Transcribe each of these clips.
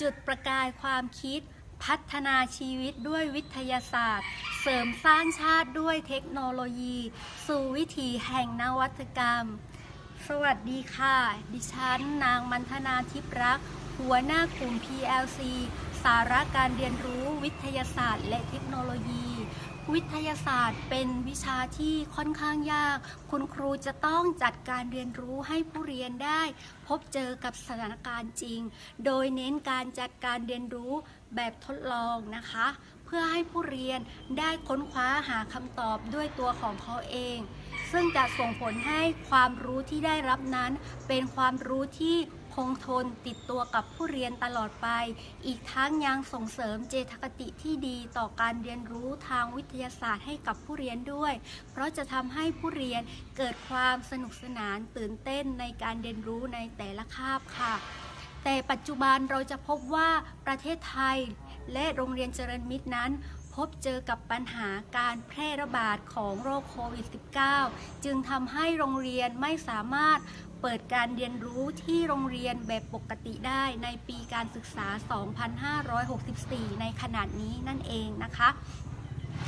จุดประกายความคิด พัฒนาชีวิตด้วยวิทยาศาสตร์ เสริมสร้างชาติด้วยเทคโนโลยี สู่วิถีแห่งนวัตกรรม สวัสดีค่ะ ดิฉัน นางมันธนาทิพย์รัก หัวหน้ากลุ่ม PLC สาระการเรียนรู้วิทยาศาสตร์และเทคโนโลยี วิทยาศาสตร์เป็นวิชาที่ค่อนข้างยาก คุณครูจะต้องจัดการเรียนรู้ให้ผู้เรียนได้ พบเจอกับสถานการณ์จริง โดยเน้นการจัดการเรียนรู้แบบทดลองนะคะ เพื่อให้ผู้เรียนได้ค้นคว้าหาคำตอบด้วยตัวของเขาเอง ซึ่งจะส่งผลให้ความรู้ที่ได้รับนั้นเป็นความรู้ที่ คงทนติดตัวกับผู้เรียนตลอดไป อีกทั้งยังส่งเสริมเจตคติที่ดีต่อการเรียนรู้ทางวิทยาศาสตร์ให้กับผู้เรียนด้วย เพราะจะทำให้ผู้เรียนเกิดความสนุกสนานตื่นเต้นในการเรียนรู้ในแต่ละคาบค่ะแต่ปัจจุบันเราจะพบว่าประเทศไทย และโรงเรียนเจริญมิตรนั้น พบเจอกับปัญหาการแพร่ระบาดของโรคโควิด -19 จึงทำให้โรงเรียนไม่สามารถเปิดการเรียนรู้ที่โรงเรียนแบบปกติได้ในปีการศึกษา 2564 ในขณะนี้นั่นเองนะคะ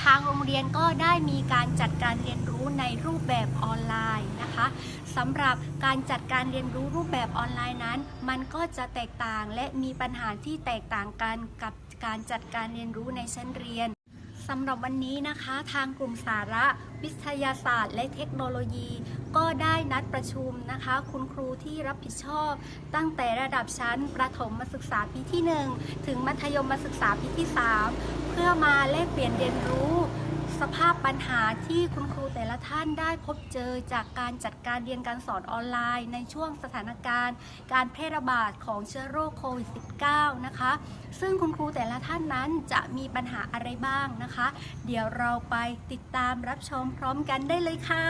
ทางโรงเรียนก็ได้มีการจัดการเรียนรู้ในรูปแบบออนไลน์นะคะสำหรับการจัดการเรียนรู้รูปแบบออนไลน์นั้น มันก็จะแตกต่างและมีปัญหาที่แตกต่างกันกับ การจัดการเรียนรู้ในชั้นเรียนสำหรับวันนี้นะคะ ทางกลุ่มสาระ วิทยาศาสตร์ และเทคโนโลยี ก็ได้นัดประชุมนะคะ คุณครูที่รับผิดชอบ ตั้งแต่ระดับชั้น ประถมมาศึกษาปีที่ 1 ถึงมัธยมมาศึกษาปีที่ 3 เพื่อมาแลกเปลี่ยนเรียนรู้ สภาพปัญหาที่คุณครูแต่ละท่านได้พบเจอจากการจัดการเรียนการสอนออนไลน์ ในช่วงสถานการณ์ การแพร่ระบาดของเชื้อโรคโควิด -19 นะคะ ซึ่งคุณครูแต่ละท่านนั้นจะมีปัญหาอะไรบ้างนะคะ เดี๋ยวเราไปติดตามรับชมพร้อมกันได้เลยค่ะ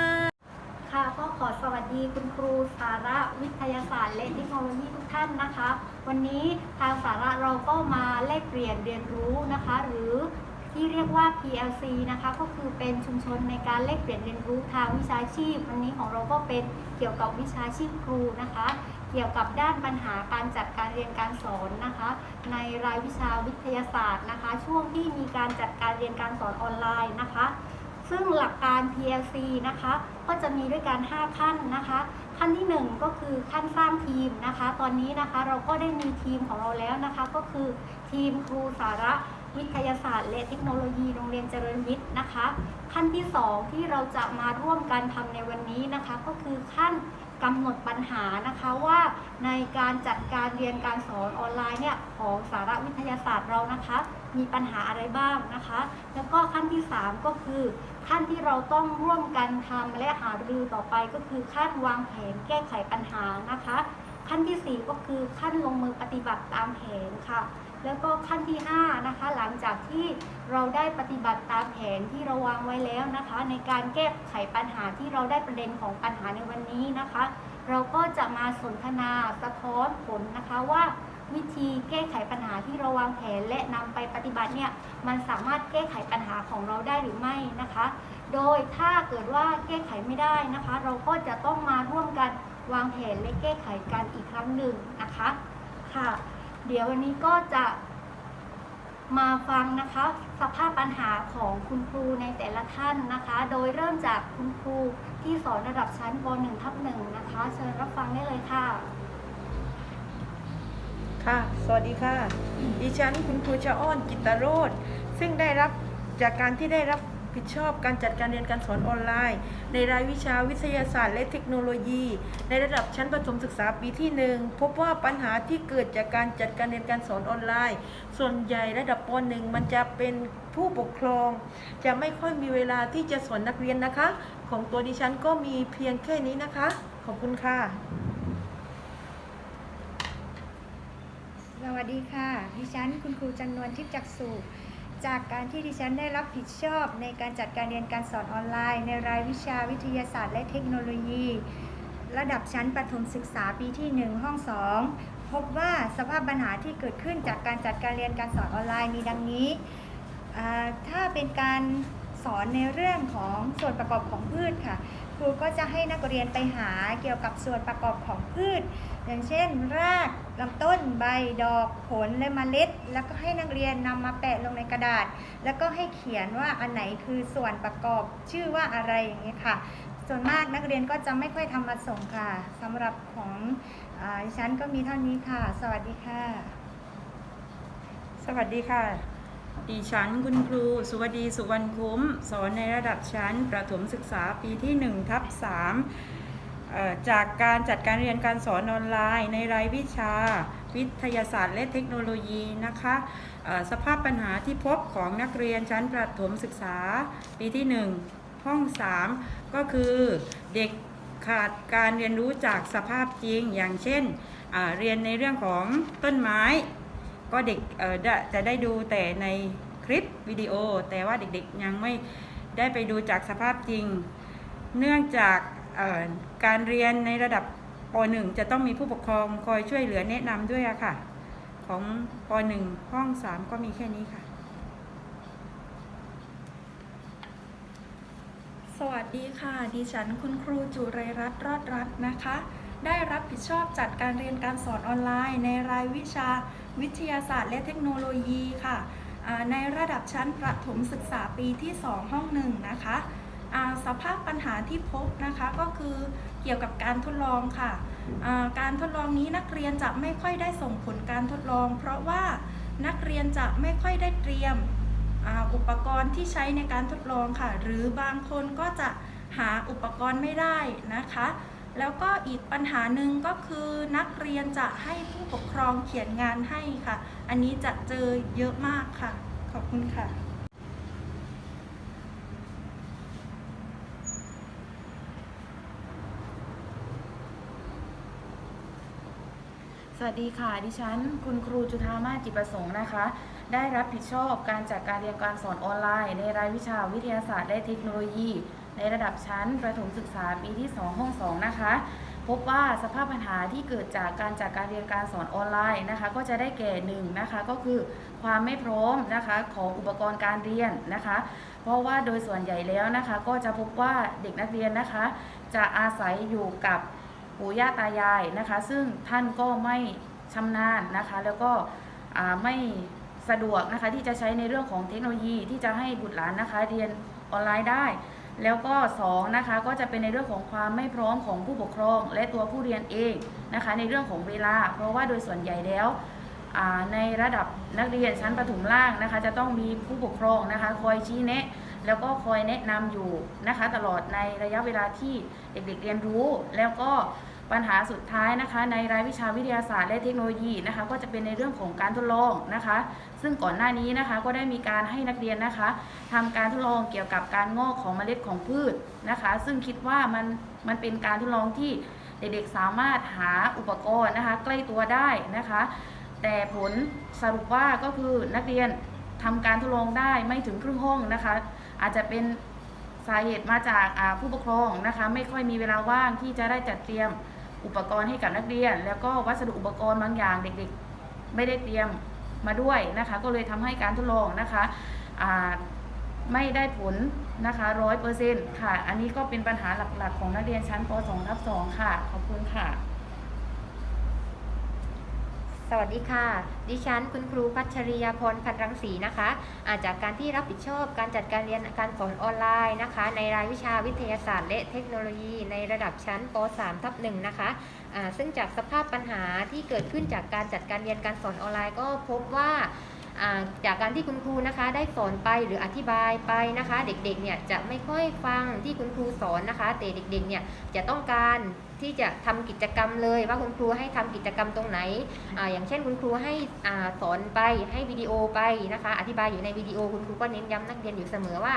ค่ะก็ขอสวัสดีคุณครูสาระวิทยาศาสตร์และเทคโนโลยีทุกท่านนะคะ วันนี้ทางสาระเราก็มาแลกเปลี่ยนเรียนรู้นะคะ หรือ ที่เรียกว่า PLC นะคะก็คือเป็นชุมชนในการแลกเปลี่ยนเรียนรู้ทางวิชาชีพ วันนี้ของเราก็เป็นเกี่ยวกับวิชาชีพครูนะคะ เกี่ยวกับด้านปัญหาการจัดการเรียนการสอนนะคะ ในรายวิชาวิทยาศาสตร์นะคะ ช่วงที่มีการจัดการเรียนการสอนออนไลน์นะคะ ซึ่งหลักการ PLC นะคะก็จะมีด้วยกัน 5 ขั้นนะคะขั้นที่ 1 ก็คือขั้นสร้างทีมนะคะ ตอนนี้นะคะเราก็ได้มีทีมของเราแล้วนะคะ ก็คือทีมครูสาระ วิทยาศาสตร์ และเทคโนโลยีโรงเรียนเจริญวิทย์นะคะ ขั้นที่ 2 ที่เราจะมาร่วมกันทำในวันนี้นะคะ ก็คือขั้นกำหนดปัญหานะคะว่าในการจัดการเรียนการสอนออนไลน์เนี่ยของสาระวิทยาศาสตร์เรานะคะ มีปัญหาอะไรบ้างนะคะ แล้วก็ขั้นที่ 3 ก็คือ ขั้นที่เราต้องร่วมกันทำและหารือต่อไปก็คือขั้นวางแผนแก้ไขปัญหานะคะ ขั้นทีสี่4 ก็คือขั้นลงมือปฏิบัติตามแผนค่ะ แล้วก็ขั้นที่ 5 นะคะ หลังจากที่เราได้ปฏิบัติตามแผนที่เราวางไว้แล้วนะคะ ในการแก้ไขปัญหาที่เราได้ประเด็นของปัญหาในวันนี้นะคะ เราก็จะมาสนทนาสะท้อนผลนะคะว่าวิธีแก้ไขปัญหาที่เราวางแผนและนำไปปฏิบัติเนี่ยมันสามารถแก้ไขปัญหาของเราได้หรือไม่นะคะ โดยถ้าเกิดว่าแก้ไขไม่ได้นะคะ เราก็จะต้องมาร่วมกันวางแผนและแก้ไขกันอีกครั้งหนึ่งนะคะค่ะ เดี๋ยววันนี้ก็จะมาฟังนะคะสภาพปัญหาของคุณครูในแต่ละท่านนะคะ โดยเริ่มจากคุณครูที่สอนระดับชั้นป .1 ทับ1นะคะ เชิญรับฟังได้เลยค่ะ ค่ะ สวัสดีค่ะ ดิฉันคุณครูชะอ้อนจิตตโรธซึ่งได้รับจากการที่ได้รับ ผิดชอบการจัดการเรียนการสอนออนไลน์ ในรายวิชาวิทยาศาสตร์และเทคโนโลยี ในระดับชั้นประถมศึกษาปีที่หนึ่งพบว่าปัญหาที่เกิดจากการจัดการเรียนการสอนออนไลน์ ส่วนใหญ่ระดับป .1 มันจะเป็นผู้ปกครอง จะไม่ค่อยมีเวลาที่จะสอนนักเรียนนะคะ ของตัวดิฉันก็มีเพียงแค่นี้นะคะ ขอบคุณค่ะ สวัสดีค่ะ ดิฉันคุณครูจันนวลทิพย์จักษุ จากการที่ดิฉันได้รับผิดชอบในการจัดการเรียนการสอนออนไลน์ ในรายวิชาวิทยาศาสตร์ และเทคโนโลยี ระดับชั้นประถมศึกษาปีที่ 1 ห้อง 2 พบว่าสภาพปัญหาที่เกิดขึ้นจากการจัดการเรียนการสอนออนไลน์มีดังนี้ ถ้าเป็นการสอนในเรื่องของส่วนประกอบของพืชค่ะ รูรูก็จะให้นักเรียนไปหาเกี่ยวกับส่วนประกอบของพืช อย่างเช่น รากลำต้นใบดอกผลและเมล็ด แล้วก็ให้นักเรียนนำมาแปะลงในกระดาษ แล้วก็ให้เขียนว่าอันไหนคือส่วนประกอบชื่อว่าอะไรอย่างนี้ยค่ะ ส่วนมากนักเรียนก็จะไม่ค่อยทำมาส่งค่ะสำหรับของอฉันก็มีเท่านี้ค่ะ สวัสดีค่ะ สวัสดีค่ะ ดิฉันคุณครู สุวดีสุวรรณคุ้ม สอนในระดับชั้น ประถมศึกษาปีที่1ทับ3จากการจัดการเรียนการสอนออนไลน์ในรายวิชา วิทยาศาสตร์และเทคโนโลยีนะคะสภาพปัญหาที่พบของนักเรียนชั้นประถมศึกษาปีที่ 1 ห้อง 3 ก็คือเด็กขาดการเรียนรู้จากสภาพจริงอย่างเช่นเรียนในเรื่องของต้นไม้ ก็เด็กจะได้ดูแต่ในคลิปวิดีโอ แต่ว่าเด็กๆยังไม่ได้ไปดูจากสภาพจริง เนื่องจากการเรียนในระดับป .1 จะต้องมีผู้ปกครองคอยช่วยเหลือแนะนำด้วยอะค่ะ ของป .1 ห้อง 3 ก็มีแค่นี้ค่ะ สวัสดีค่ะ ดิฉันคุณครูจุไรรัตน์รอดรัตน์นะคะ ได้รับผิดชอบจัดการเรียนการสอนออนไลน์ในรายวิชา วิทยาศาสตร์และเทคโนโลยีค่ะในระดับชั้นประถมศึกษาปีที่ 2 ห้องหนึ่งนะคะสภาพปัญหาที่พบนะคะก็คือเกี่ยวกับการทดลองค่ะ การทดลองนี้นักเรียนจะไม่ค่อยได้ส่งผลการทดลอง เพราะว่านักเรียนจะไม่ค่อยได้เตรียมอุปกรณ์ที่ใช้ในการทดลองค่ะ หรือบางคนก็จะหาอุปกรณ์ไม่ได้นะคะ แล้วก็อีกปัญหาหนึ่งก็คือนักเรียนจะให้ผู้ปกครองเขียนงานให้ค่ะ อันนี้จะเจอเยอะมากค่ะ ขอบคุณค่ะสวัสดีค่ะ ดิฉัน คุณครูจุธามาจิประสงค์นะคะ ได้รับผิดชอบการจัดการเรียนการสอนออนไลน์ ในรายวิชาวิทยาศาสตร์และเทคโนโลยี ในระดับชั้นประถมศึกษาปีที่ 2 ห้อง 2 นะคะ พบว่าสภาพปัญหาที่เกิดจากการจัดการเรียนการสอนออนไลน์นะคะ ก็จะได้แก่หนึ่งนะคะก็คือความไม่พร้อมนะคะของอุปกรณ์การเรียนนะคะ เพราะว่าโดยส่วนใหญ่แล้วนะคะ ก็จะพบว่าเด็กนักเรียนนะคะ จะอาศัยอยู่กับปู่ย่าตายายนะคะ ซึ่งท่านก็ไม่ชำนาญนะคะ แล้วก็ไม่สะดวกนะคะที่จะใช้ในเรื่องของเทคโนโลยีที่จะให้บุตรหลานนะคะ เรียนออนไลน์ได้ แล้วก็สองนะคะก็จะเป็นในเรื่องของความไม่พร้อมของผู้ปกครอง และตัวผู้เรียนเองนะคะในเรื่องของเวลา เพราะว่าโดยส่วนใหญ่แล้วในระดับนักเรียนชั้นประถมล่างนะคะจะต้องมีผู้ปกครองนะคะคอยชี้แนะแล้วก็คอยแนะนำอยู่นะคะตลอดในระยะเวลาที่เด็กๆเรียนรู้แล้วก็ ปัญหาสุดท้ายนะคะ ในรายวิชาวิทยาศาสตร์และเทคโนโลยีนะคะ ก็จะเป็นในเรื่องของการทดลองนะคะ ซึ่งก่อนหน้านี้นะคะก็ได้มีการให้นักเรียนนะคะทำการทดลองเกี่ยวกับการงอกของเมล็ดของพืชนะคะ ซึ่งคิดว่ามันมันเป็นการทดลองที่เด็กๆสามารถหาอุปกรณ์นะคะ ใกล้ตัวได้นะคะ แต่ผลสรุปว่าก็คือนักเรียนทำการทดลองได้ไม่ถึงครึ่งห้องนะคะ อาจจะเป็นสาเหตุมาจากผู้ปกครองนะคะ ไม่ค่อยมีเวลาว่างที่จะได้จัดเตรียม อุปกรณ์ให้กับนักเรียน แล้วก็วัสดุอุปกรณ์บางอย่างเด็กๆ ไม่ได้เตรียมมาด้วยนะคะ ก็เลยทำให้การทดลองนะคะไม่ได้ผลนะคะร้อยเปอร์เซ็นต์ค่ะ อันนี้ก็เป็นปัญหาหลักๆ ของนักเรียนชั้นป .2 ทับ2ค่ะ ขอบคุณค่ะ สวัสดีค่ะ ดิฉันคุณครูพัชริยาพรพันรังสีนะคะอาจากการที่รับผิดชอบการจัดการเรียนการสอนออนไลน์นะคะ ในรายวิชาวิทยาศาสตร์และเทคโนโลยีในระดับชั้นป .3 ทับ1นะคะซึ่งจากสภาพปัญหาที่เกิดขึ้นจากการจัดการเรียนการสอนออนไลน์ก็พบว่า จากการที่คุณครูนะคะได้สอนไปหรืออธิบายไปนะคะ เด็กๆเนี่ยจะไม่ค่อยฟังที่คุณครูสอนนะคะ แต่เด็กๆเนี่ยจะต้องการที่จะทำกิจกรรมเลยว่าคุณครูให้ทำกิจกรรมตรงไหนออย่างเช่นคุณครูให้อาสอนไปให้วิดีโอไปนะคะ อธิบายอยู่ในวิดีโอคุณครูก็เน้นย้ำนักเรียนอยู่เสมอว่า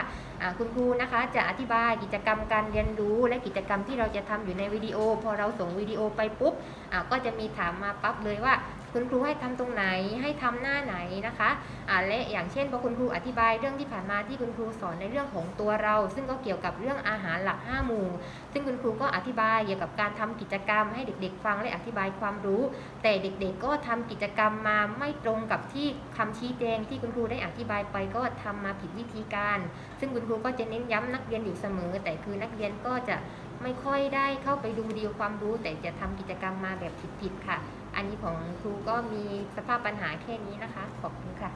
คุณครูนะคะจะอธิบายกิจกรรมการเรียนรู้ และกิจกรรมที่เราจะทำอยู่ในวิดีโอ พอเราส่งวิดีโอไปปุ๊บก็จะมีถามมาปั๊บเลยว่า คุณครูให้ทำตรงไหนให้ทำหน้าไหนนะคะอ่าและอย่างเช่นพอคุณครูอธิบายเรื่องที่ผ่านมาที่คุณครูสอนในเรื่องของตัวเรา ซึ่งก็เกี่ยวกับเรื่องอาหารหลักห้าหมู่ ซึ่งคุณครูก็อธิบายเกี่ยวกับการทำกิจกรรม ให้เด็กๆ ฟังและอธิบายความรู้ แต่เด็กๆ ก็ทำกิจกรรมมาไม่ตรงกับที่คำชี้แจงที่คุณครูได้อธิบายไปก็ทำมาผิดวิธีการ ซึ่งคุณครูก็จะเน้นย้ำนักเรียนอยู่เสมอ แต่คือนักเรียนก็จะไม่ค่อยได้เข้าไปดูดีลความรู้ แต่จะทำกิจกรรมมาแบบผิดๆค่ะ อันนี้ของครูก็มีสภาพปัญหาแค่นี้นะคะ ขอบคุณค่ะ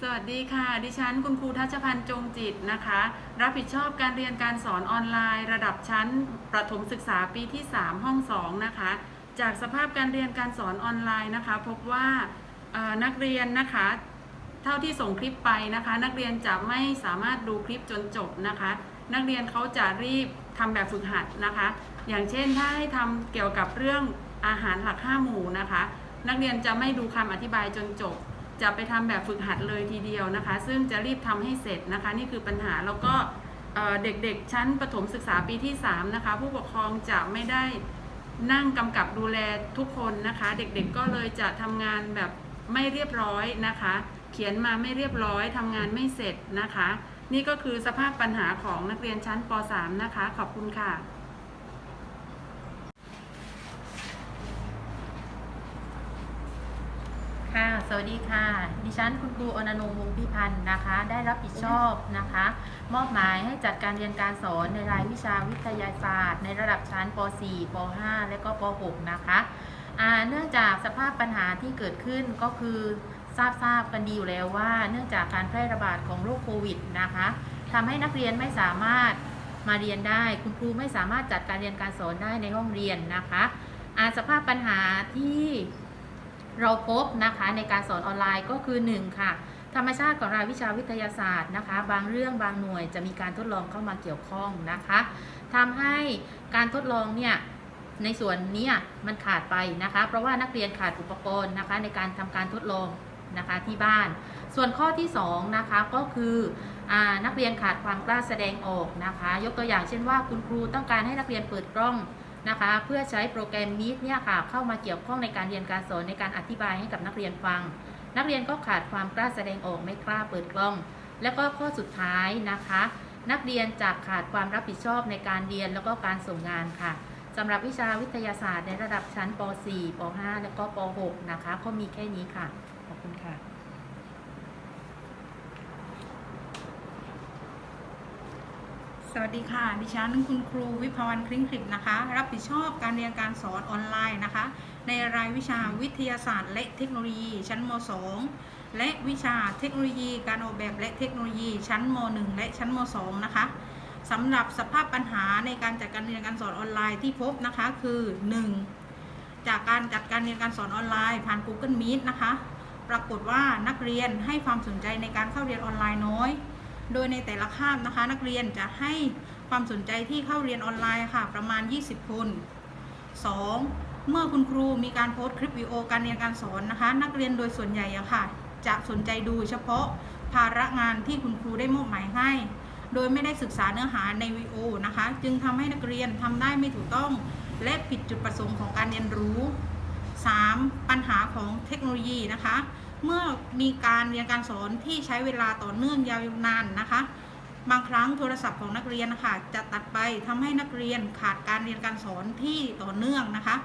สวัสดีค่ะ ดิฉันคุณครูทัชพันธ์จงจิตนะคะ รับผิดชอบการเรียนการสอนออนไลน์ ระดับชั้น ประถมศึกษาปีที่ 3 ห้อง 2 นะคะ จากสภาพการเรียนการสอนออนไลน์นะคะ พบว่านักเรียนนะคะเท่าที่ส่งคลิปไปนะคะ นักเรียนจะไม่สามารถดูคลิปจนจบนะคะ นักเรียนเขาจะรีบทำแบบฝึกหัดนะคะ อย่างเช่นถ้าให้ทำเกี่ยวกับเรื่องอาหารหลักห้าหมู่นะคะ นักเรียนจะไม่ดูคำอธิบายจนจบ จะไปทำแบบฝึกหัดเลยทีเดียวนะคะ ซึ่งจะรีบทำให้เสร็จนะคะ นี่คือปัญหาแล้วก็เอ่อเด็กๆ ชั้นประถมศึกษาปีที่ 3 นะคะ ผู้ปกครองจะไม่ได้นั่งกำกับดูแลทุกคนนะคะ เด็กๆก็เลยจะทำงานแบบไม่เรียบร้อยนะคะ เขียนมาไม่เรียบร้อยทำงานไม่เสร็จนะคะ นี่ก็คือสภาพปัญหาของนักเรียนชั้นป .3 นะคะ ขอบคุณค่ะ ค่ะ สวัสดีค่ะ ดิฉันคุณครูอนนงค์วงศ์พิพันธ์นะคะ ได้รับผิดชอบนะคะ มอบหมายให้จัดการเรียนการสอนในรายวิชาวิทยาศาสตร์ ในระดับชั้นป .4 ป .5 และก็ป .6 นะคะเนื่องจากสภาพปัญหาที่เกิดขึ้นก็คือทราบทราบกันดีอยู่แล้วว่า เนื่องจากการแพร่ระบาดของโรคโควิดนะคะทำให้นักเรียนไม่สามารถมาเรียนได้ คุณครูไม่สามารถจัดการเรียนการสอนได้ในห้องเรียนนะคะอาสภาพปัญหาที่ เราพบนะคะในการสอนออนไลน์ก็คือ 1 ค่ะ ธรรมชาติของรายวิชาวิทยาศาสตร์นะคะ บางเรื่องบางหน่วยจะมีการทดลองเข้ามาเกี่ยวข้องนะคะทำให้การทดลองเนี่ยในส่วนนี้มันขาดไปนะคะ เพราะว่านักเรียนขาดอุปกรณ์นะคะ ในการทำการทดลองนะคะที่บ้าน ส่วนข้อที่2นะคะก็คืออนักเรียนขาดความกล้าแสดงออกนะคะ ยกตัวอย่างเช่นว่าคุณครูต้องการให้นักเรียนเปิดกล้อง นะคะ เพื่อใช้โปรแกรม Meet เนี่ยค่ะเข้ามาเกี่ยวข้องในการเรียนการสอนในการอธิบายให้กับนักเรียนฟัง นักเรียนก็ขาดความกล้าแสดงออกไม่กล้าเปิดกล้อง แล้วก็ข้อสุดท้ายนะคะ นักเรียนจะขาดความรับผิดชอบในการเรียนแล้วก็การส่งงานค่ะสำหรับวิชาวิทยาศาสตร์ในระดับชั้นป .4 ป .5 แล้วก็ป .6 นะคะก็มีแค่นี้ค่ะ ขอบคุณค่ะ สวัสดีค่ะ ดิฉันคุณครูวิภวันคลิ้งคลิปนะคะ รับผิดชอบการเรียนการสอนออนไลน์นะคะ ในรายวิชาวิทยาศาสตร์และเทคโนโลยี ชั้นม .2 และวิชาเทคโนโลยี การออกแบบและเทคโนโลยี ชั้นม .1 และชั้นม .2 นะคะสำหรับสภาพปัญหาในการจัดการเรียนการสอนออนไลน์ที่พบนะคะคือ 1. จากการจัดการเรียนการสอนออนไลน์ผ่าน Google Meet นะคะ ปรากฏว่านักเรียนให้ความสนใจในการเข้าเรียนออนไลน์น้อย โดยในแต่ละคาบนะคะ นักเรียนจะให้ความสนใจที่เข้าเรียนออนไลน์ค่ะ ประมาณ 20 คน 2. เมื่อคุณครูมีการโพสต์คลิปวิดีโอการเรียนการสอนนะคะ นักเรียนโดยส่วนใหญ่อะค่ะ จะสนใจดูเฉพาะภาระงานที่คุณครูได้มอบหมายให้ โดยไม่ได้ศึกษาเนื้อหาในวิดีโอนะคะ จึงทำให้นักเรียนทำได้ไม่ถูกต้อง และผิดจุดประสงค์ของการเรียนรู้ 3. ปัญหาของเทคโนโลยีนะคะ เมื่อมีการเรียนการสอนที่ใช้เวลาต่อเนื่องยาวนานนะคะ บางครั้งโทรศัพท์ของนักเรียนนะคะจะตัดไปทำให้นักเรียนขาดการเรียนการสอนที่ต่อเนื่องนะคะ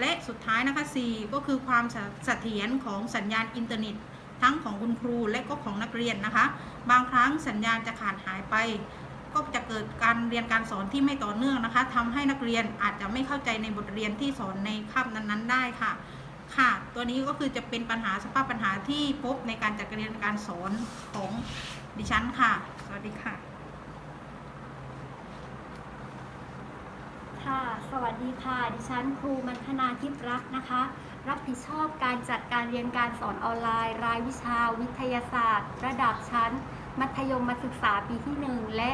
และสุดท้ายนะคะ 4 ก็คือความเสถียรของสัญญาณอินเทอร์เน็ต ทั้งของคุณครูและก็ของนักเรียนนะคะ บางครั้งสัญญาณจะขาดหายไป ก็จะเกิดการเรียนการสอนที่ไม่ต่อเนื่องนะคะทำให้นักเรียนอาจจะไม่เข้าใจในบทเรียนที่สอนในคาบนั้นๆ ได้ค่ะ ค่ะ ตัวนี้ก็คือจะเป็นปัญหาสภาพปัญหาที่พบในการจัดการเรียนการสอนของดิฉันค่ะ สวัสดีค่ะ ค่ะ สวัสดีค่ะ ดิฉันครูมันธนาทิพย์รักนะคะ รับผิดชอบการจัดการเรียนการสอนออนไลน์ รายวิชาวิทยาศาสตร์ ระดับชั้น มัธยมมศึกษาปีที่ 1 และ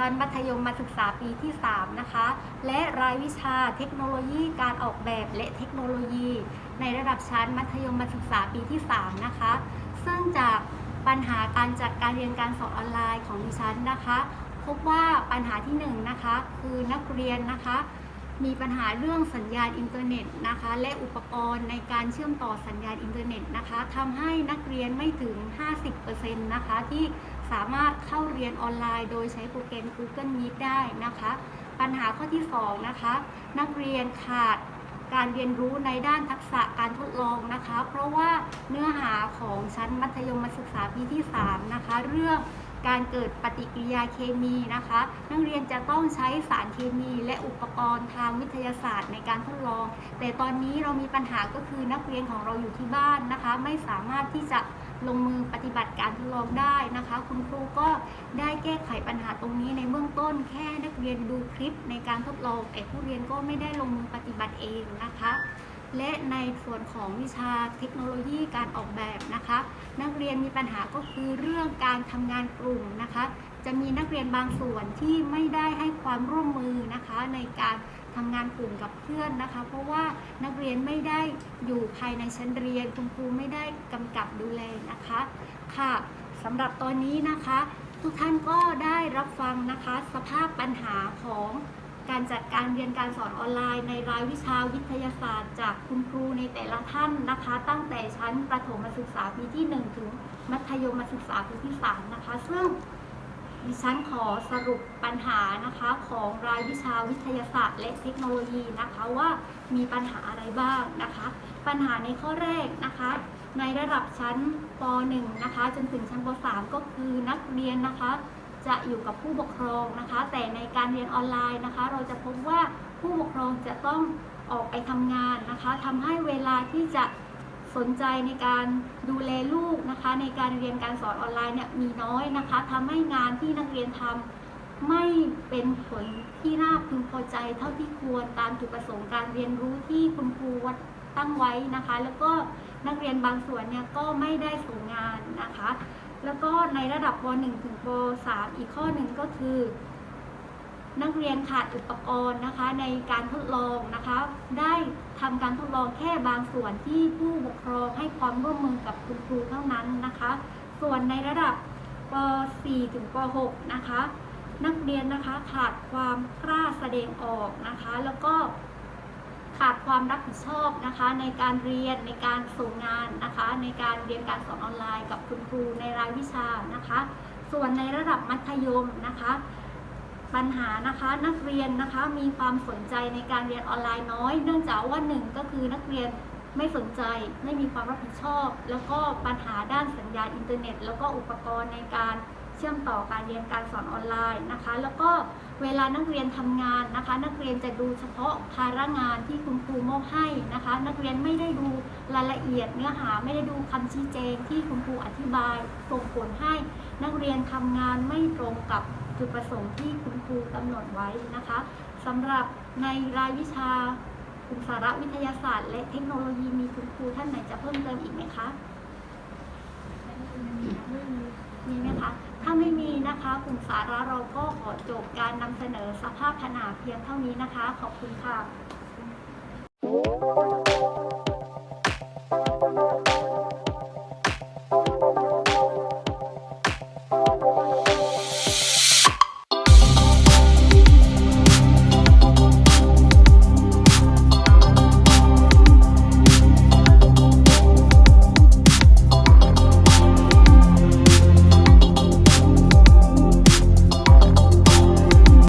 ชั้นมัธยมมาศึกษาปีที่ 3 นะคะ และรายวิชาเทคโนโลยีการออกแบบและเทคโนโลยี ในระดับชั้นมัธยมมาศึกษาปีที่ 3 นะคะ ซึ่งจากปัญหาการจัดการเรียนการสอนออนไลน์ของดิฉันนะคะ พบว่าปัญหาที่1นงนะคะคือนักเรียนนะคะ มีปัญหาเรื่องสัญญาณอินเทอร์เน็ตนะคะ และอุปกรณ์ในการเชื่อมต่อสัญญาณอินเทอร์เน็ตนะคะทำให้นักเรียนไม่ถึง 50%นะคะที่ สามารถเข้าเรียนออนไลน์ โดยใช้โปรแกรม Google Meet ได้นะคะ ปัญหาข้อที่2นะคะนักเรียนขาดการเรียนรู้ในด้านทักษะการทดลองนะคะ เพราะว่าเนื้อหาของชั้นมัธยมศึกษาปีที่ 3 นะคะ เรื่องการเกิดปฏิกิริยาเคมีนะคะ นักเรียนจะต้องใช้สารเคมีและอุปกรณ์ทางวิทยาศาสตร์ในการทดลอง แต่ตอนนี้เรามีปัญหาก็คือนักเรียนของเราอยู่ที่บ้านนะคะ ไม่สามารถที่จะ ลงมือปฏิบัติการทดลองได้นะคะ คุณครูก็ได้แก้ไขปัญหาตรงนี้ในเบื้องต้น แค่นักเรียนดูคลิปในการทดลองแต่ผู้เรียนก็ไม่ได้ลงมือปฏิบัติเองนะคะและในส่วนของวิชาเทคโนโลยีการออกแบบนะคะ นักเรียนมีปัญหาก็คือเรื่องการทำงานกลุ่มนะคะ จะมีนักเรียนบางส่วนที่ไม่ได้ให้ความร่วมมือนะคะในการ ทำงานกลุ่มกับเพื่อนนะคะ เพราะว่านักเรียนไม่ได้อยู่ภายในชั้นเรียนคุณครูไม่ได้กำกับดูแลนะคะค่ะสำหรับตอนนี้นะคะ ทุกท่านก็ได้รับฟังนะคะ สภาพปัญหาของการจัดการเรียนการสอนออนไลน์ในรายวิชาวิทยาศาสตร์จากคุณครูในแต่ละท่านนะคะ ตั้งแต่ชั้นประถมศึกษาปีที่ 1 ถึงมัธยมศึกษาปีที่ 3 นะคะ ซึ่ง ดิฉันขอสรุปปัญหานะคะของรายวิชาวิทยาศาสตร์ และเทคโนโลยีนะคะว่ามีปัญหาอะไรบ้างนะคะ ปัญหาในข้อแรกนะคะ ในระดับชั้นป .1 นะคะ จนถึงชั้นป .3 ก็คือนักเรียนนะคะ จะอยู่กับผู้ปกครองนะคะ แต่ในการเรียนออนไลน์นะคะ เราจะพบว่าผู้ปกครองจะต้องออกไปทำงานนะคะทำให้เวลาที่จะ สนใจในการดูแลลูกนะคะ ในการเรียนการสอนออนไลน์เนี่ยมีน้อยนะคะทำให้งานที่นักเรียนทำไม่เป็นผลที่น่าพึงพอใจเท่าที่ควรตามจุดประสงค์การเรียนรู้ที่คุณครูวัดตั้งไว้นะคะ แล้วก็นักเรียนบางส่วนเนี่ยก็ไม่ได้ส่งงานนะคะ แล้วก็ในระดับป .1 ถึงป .3 อีกข้อหนึ่งก็คือ นักเรียนขาดอุปกรณ์นะคะในการทดลองนะคะ ได้ทำการทดลองแค่บางส่วนที่ผู้ปกครองให้ความร่วมมือกับคุณครูเท่านั้นนะคะ ส่วนในระดับป .4 ถึงป .6 นะคะ นักเรียนนะคะขาดความกล้าแสดงออกนะคะ แล้วก็ขาดความรับผิดชอบนะคะ ในการเรียนในการส่งงานนะคะ ในการเรียนการสอนออนไลน์กับคุณครูในรายวิชานะคะ ส่วนในระดับมัธยมนะคะ ปัญหานะคะนักเรียนนะคะมีความสนใจในการเรียนออนไลน์น้อย เนื่องจากว่าหนึ่งก็คือนักเรียนไม่สนใจไม่มีความรับผิดชอบ แล้วก็ปัญหาด้านสัญญาณอินเทอร์เน็ต แล้วก็อุปกรณ์ในการเชื่อมต่อการเรียนการสอนออนไลน์นะคะ แล้วก็เวลานักเรียนทำงานนะคะ นักเรียนจะดูเฉพาะภาระงานที่คุณครูมอบให้นะคะ นักเรียนไม่ได้ดูรายละเอียดเนื้อหาไม่ได้ดูคำชี้แจงที่คุณครูอธิบายส่งผลให้นักเรียนทำงานไม่ตรงกับ จุดประสงค์ที่คุณครูกำหนดไว้นะคะสำหรับในรายวิชากลุ่มสาระวิทยาศาสตร์ และเทคโนโลยีมีคุณครูท่านไหนจะเพิ่มเติมอีกไหมคะมีไหมคะ ถ้าไม่มีนะคะกลุ่มสาระเราก็ขอจบการนำเสนอสภาพขนาดเพียงเท่านี้นะคะ ขอบคุณค่ะ